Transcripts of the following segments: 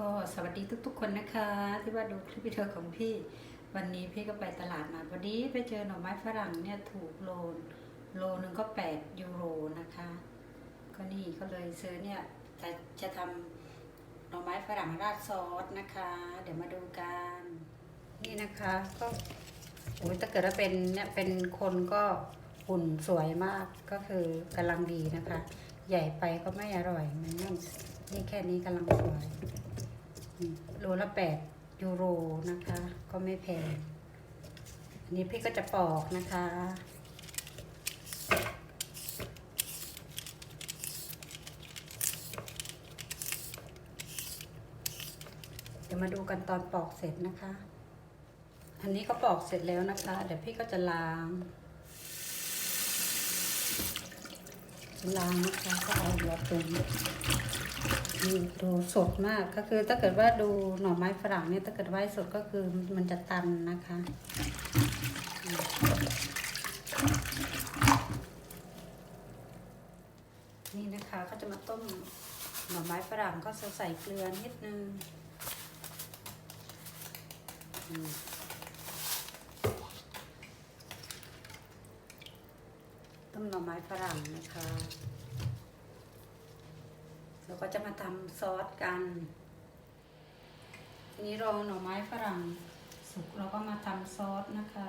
ก็สวัสดีทุก ๆ คนนะคะ ที่ว่าดูคลิปวิดีโอของพี่ วันนี้พี่ก็ไปตลาดมาพอดีไปเจอหน่อไม้ฝรั่งเนี่ยถูกโลนโลนึงก็ 8 ยูโรนะคะ ก็นี่ก็เลยซื้อเนี่ยจะจะทำหน่อไม้ฝรั่งราดซอสนะคะ เดี๋ยวมาดูกัน นี่นะคะก็โอ้ยถ้าเกิดว่าเป็นเนี่ยเป็นคนก็หุ่นสวยมากก็คือกำลังดีนะคะ ใหญ่ไปก็ไม่อร่อยมันนั่น นี่แค่นี้กำลังสวยโลละแปดยูโรนะคะ ก็ไม่แพง อันนี้พี่ก็จะปอกนะคะ เดี๋ยวมาดูกันตอนปอกเสร็จนะคะ อันนี้ก็ปอกเสร็จแล้วนะคะ เดี๋ยวพี่ก็จะล้าง ล้างนะคะก็เอาหัวตุ่มนี่ดูสดมากก็คือถ้าเกิดว่าดูหน่อไม้ฝรั่งเนี่ยถ้าเกิดไว้สดก็คือมันจะตันนะคะนี่นะคะก็จะมาต้มหน่อไม้ฝรั่งก็จะใส่เกลือนิดนึง มหน่อไม้ฝรั่งนะคะแล้วก็จะมาทำซอสกัน ทีนี้รอหน่อไม้ฝรั่งสุกเราก็มาทำซอสนะคะ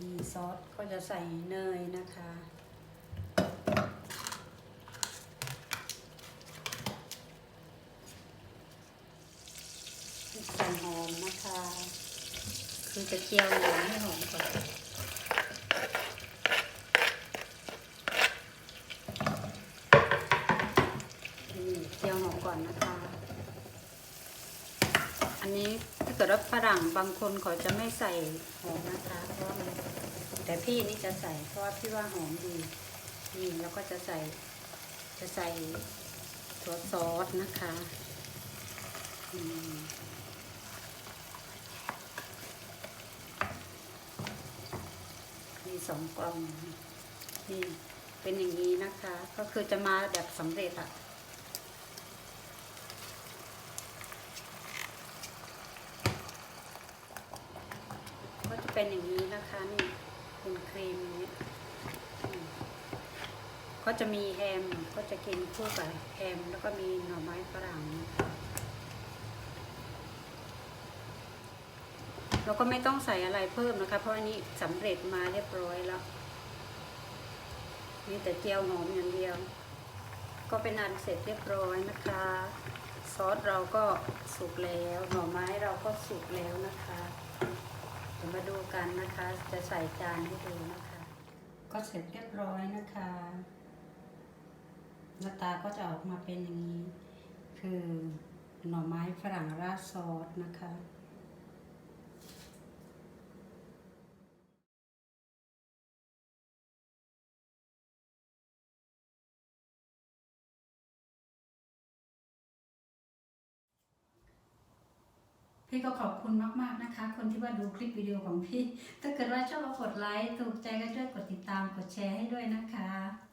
นี่ซอสก็จะใส่เนยนะคะใส่หอมนะคะ คือจะเคี่ยวหอมให้หอมก่อน นี่เจียวหอมก่อนนะคะ อันนี้ถ้าเกิดว่าฝรั่งบางคนเขาจะไม่ใส่หอมนะคะ เพราะมันแต่พี่นี่จะใส่เพราะว่าพี่ว่าหอมดีนี่แล้วก็จะใส่จะใส่ถั่วซอสนะคะมมีสองกล่องนี่เป็นอย่างนี้นะคะ ก็คือจะมาแบบสำเร็จอะก็จะ เป็นอย่างนี้นะคะนี่เป็นครีมอย่างนี้อืมก็จะมีแฮมก็จะกินคู่กับแฮมแล้วก็มีหน่อไม้ฝรั่งนะคะเราก็ไม่ต้องใส่อะไรเพิ่มนะคะ เพราะอันนี้สำเร็จมาเรียบร้อยแล้วมีแต่เจียวหอมอย่างเดียว ก็เป็นอันเสร็จเรียบร้อยนะคะ ซอสเราก็สุกแล้ว หน่อไม้เราก็สุกแล้วนะคะ มาดูกันนะคะ จะใส่จานให้ดูนะคะ ก็เสร็จเรียบร้อยนะคะหน้าตาก็จะออกมาเป็นอย่างนี้ คือหน่อไม้ฝรั่งราดซอสนะคะ พี่ก็ขอบคุณมาก ๆ นะคะ คนที่ว่าดูคลิปวิดีโอของพี่ ถ้าเกิดว่าชอบก็กดไลค์ ถูกใจก็ช่วยกดติดตาม กดแชร์ให้ด้วยนะคะ